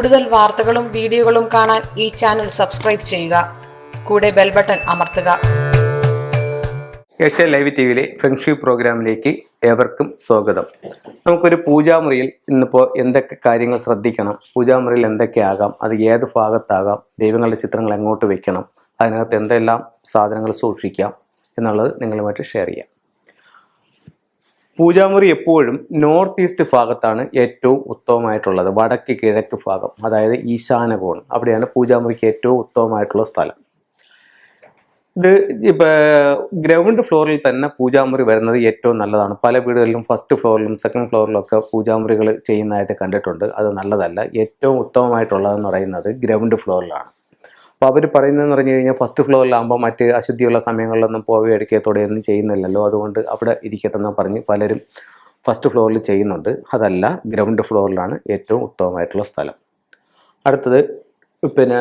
കൂടുതൽ വാർത്തകളും വീഡിയോകളും കാണാൻ ഈ ചാനൽ സബ്സ്ക്രൈബ് ചെയ്യുക. കൂടെ ബെൽ ബട്ടൺ അമർത്തുക. ഏഷ്യ ലൈവ് ടി വിയിലെ ഫ്രണ്ട്ഷിപ്പ് പ്രോഗ്രാമിലേക്ക് ഏവർക്കും സ്വാഗതം. നമുക്കൊരു പൂജാമുറിയിൽ ഇന്നിപ്പോൾ എന്തൊക്കെ കാര്യങ്ങൾ ശ്രദ്ധിക്കണം പൂജാമുറിയിൽ എന്തൊക്കെ ആകാം അത് ഏത് ഭാഗത്താകാം ദൈവങ്ങളുടെ ചിത്രങ്ങൾ എങ്ങോട്ട് വെക്കണം അതിനകത്ത് എന്തെല്ലാം സാധനങ്ങൾ സൂക്ഷിക്കാം എന്നുള്ളത് നിങ്ങളുമായിട്ട് ഷെയർ ചെയ്യാം. പൂജാമുറി എപ്പോഴും നോർത്ത് ഈസ്റ്റ് ഭാഗത്താണ് ഏറ്റവും ഉത്തമമായിട്ടുള്ളത്. വടക്ക് കിഴക്ക് ഭാഗം അതായത് ഈശാന കോൺ അവിടെയാണ് പൂജാമുറിക്ക് ഏറ്റവും ഉത്തമമായിട്ടുള്ള സ്ഥലം. ഇത് ഇപ്പോൾ ഗ്രൗണ്ട് ഫ്ലോറിൽ തന്നെ പൂജാമുറി വരുന്നത് ഏറ്റവും നല്ലതാണ്. പല വീടുകളിലും ഫസ്റ്റ് ഫ്ലോറിലും സെക്കൻഡ് ഫ്ലോറിലും ഒക്കെ പൂജാമുറികൾ ചെയ്യുന്നതായിട്ട് കണ്ടിട്ടുണ്ട്. അത് നല്ലതല്ല. ഏറ്റവും ഉത്തമമായിട്ടുള്ളതെന്ന് പറയുന്നത് ഗ്രൗണ്ട് ഫ്ലോറിലാണ് അപ്പോൾ അവർ പറയുന്നതെന്ന് പറഞ്ഞു കഴിഞ്ഞാൽ ഫസ്റ്റ് ഫ്ലോറിലാകുമ്പോൾ മറ്റ് അശുദ്ധിയുള്ള സമയങ്ങളിലൊന്നും പോവുകയോ എടുക്കുകയോ ചെയ്യുന്നില്ലല്ലോ. അതുകൊണ്ട് അവിടെ ഇരിക്കട്ടെ എന്ന് പറഞ്ഞ് പലരും ഫസ്റ്റ് ഫ്ലോറിൽ ചെയ്യുന്നുണ്ട്. അതല്ല ഗ്രൗണ്ട് ഫ്ലോറിലാണ് ഏറ്റവും ഉത്തമമായിട്ടുള്ള സ്ഥലം. അടുത്തത് പിന്നെ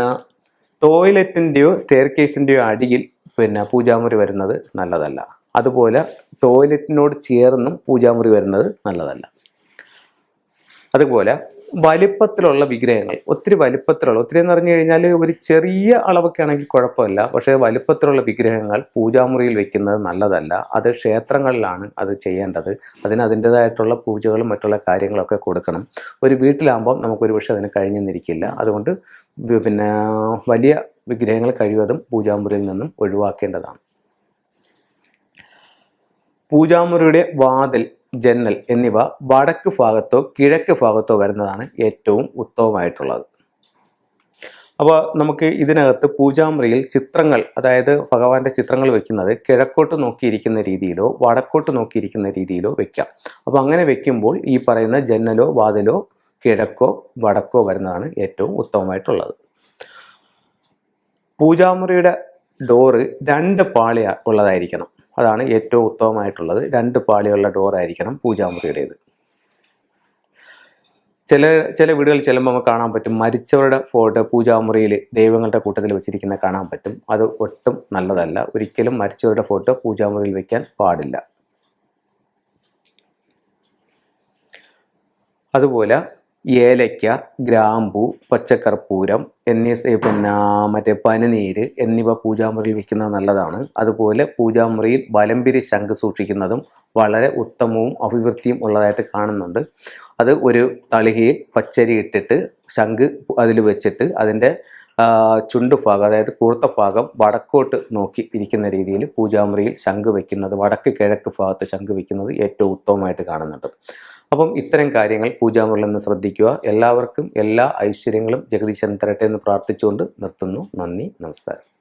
ടോയ്ലറ്റിന്റെയോ സ്റ്റെയർ കേസിന്റെയോ അടിയിൽ പിന്നെ പൂജാമുറി വരുന്നത് നല്ലതല്ല. അതുപോലെ ടോയ്ലറ്റിനോട് ചേർന്നും പൂജാമുറി വരുന്നത് നല്ലതല്ല. അതുപോലെ വലിപ്പത്തിലുള്ള വിഗ്രഹങ്ങൾ ഒത്തിരി വലിപ്പത്തിലുള്ള ഒത്തിരി എന്ന് പറഞ്ഞു കഴിഞ്ഞാൽ ഒരു ചെറിയ അളവൊക്കെ ആണെങ്കിൽ കുഴപ്പമില്ല. പക്ഷേ വലിപ്പത്തിലുള്ള വിഗ്രഹങ്ങൾ പൂജാമുറിയിൽ വെക്കുന്നത് നല്ലതല്ല. അത് ക്ഷേത്രങ്ങളിലാണ് അത് ചെയ്യേണ്ടത്. അതിന് അതിന്റെതായിട്ടുള്ള പൂജകളും മറ്റുള്ള കാര്യങ്ങളൊക്കെ കൊടുക്കണം. ഒരു വീട്ടിലാകുമ്പോൾ നമുക്കൊരു പക്ഷേ അതിന് കഴിഞ്ഞെന്നിരിക്കില്ല. അതുകൊണ്ട് പിന്നെ വലിയ വിഗ്രഹങ്ങൾ കഴിവതും പൂജാമുറിയിൽ നിന്നും ഒഴിവാക്കേണ്ടതാണ്. പൂജാമുറിയുടെ വാതിൽ ജന്നൽ എന്നിവ വടക്ക് ഭാഗത്തോ കിഴക്ക് ഭാഗത്തോ വരുന്നതാണ് ഏറ്റവും ഉത്തമമായിട്ടുള്ളത്. അപ്പോൾ നമുക്ക് ഇതിനകത്ത് പൂജാമുറിയിൽ ചിത്രങ്ങൾ അതായത് ഭഗവാന്റെ ചിത്രങ്ങൾ വെക്കുന്നത് കിഴക്കോട്ട് നോക്കിയിരിക്കുന്ന രീതിയിലോ വടക്കോട്ട് നോക്കിയിരിക്കുന്ന രീതിയിലോ വെക്കാം. അപ്പോൾ അങ്ങനെ വെക്കുമ്പോൾ ഈ പറയുന്ന ജനലോ വാതിലോ കിഴക്കോ വടക്കോ വരുന്നതാണ് ഏറ്റവും ഉത്തമമായിട്ടുള്ളത്. പൂജാമുറിയുടെ ഡോറ് രണ്ട് പാളിയ ഉള്ളതായിരിക്കണം. അതാണ് ഏറ്റവും ഉത്തമമായിട്ടുള്ളത്. രണ്ട് പാളിയുള്ള ഡോറായിരിക്കണം പൂജാമുറിയുടേത്. ചില ചില വീടുകളിൽ ചെല്ലുമ്പോൾ നമുക്ക് കാണാൻ പറ്റും. മരിച്ചവരുടെ ഫോട്ടോ പൂജാമുറിയിൽ ദൈവങ്ങളുടെ കൂട്ടത്തിൽ വെച്ചിരിക്കുന്ന കാണാൻ പറ്റും. അത് ഒട്ടും നല്ലതല്ല. ഒരിക്കലും മരിച്ചവരുടെ ഫോട്ടോ പൂജാമുറിയിൽ വെക്കാൻ പാടില്ല. അതുപോലെ ഏലയ്ക്ക ഗ്രാമ്പു പച്ചക്കർപ്പൂരം എന്നീ പിന്നെ മറ്റേ പനിനീര് എന്നിവ പൂജാമുറിയിൽ വയ്ക്കുന്നത് നല്ലതാണ്. അതുപോലെ പൂജാമുറിയിൽ വലംപിരി ശംഖ് സൂക്ഷിക്കുന്നതും വളരെ ഉത്തമവും അഭിവൃദ്ധിയും ഉള്ളതായിട്ട് കാണുന്നുണ്ട്. അത് ഒരു തളികയിൽ പച്ചരി ഇട്ടിട്ട് ശംഖ് അതിൽ വെച്ചിട്ട് അതിന്റെ ആ, ചുണ്ട് ഭാഗം അതായത് കൂർത്ത ഭാഗം വടക്കോട്ട് നോക്കി ഇരിക്കുന്ന രീതിയിൽ പൂജാമുറിയിൽ ശംഖ് വയ്ക്കുന്നത് വടക്ക് കിഴക്ക് ഭാഗത്ത് ശംഖ് വയ്ക്കുന്നത് ഏറ്റവും ഉത്തമമായിട്ട് കാണുന്നുണ്ട്. അപ്പം ഇത്തരം കാര്യങ്ങൾ പൂജാമുറിയിൽ നിന്ന് ശ്രദ്ധിക്കുക. എല്ലാവർക്കും എല്ലാ ഐശ്വര്യങ്ങളും ജഗദീശൻ തരട്ടെ എന്ന് പ്രാർത്ഥിച്ചുകൊണ്ട് നിർത്തുന്നു. നന്ദി നമസ്കാരം.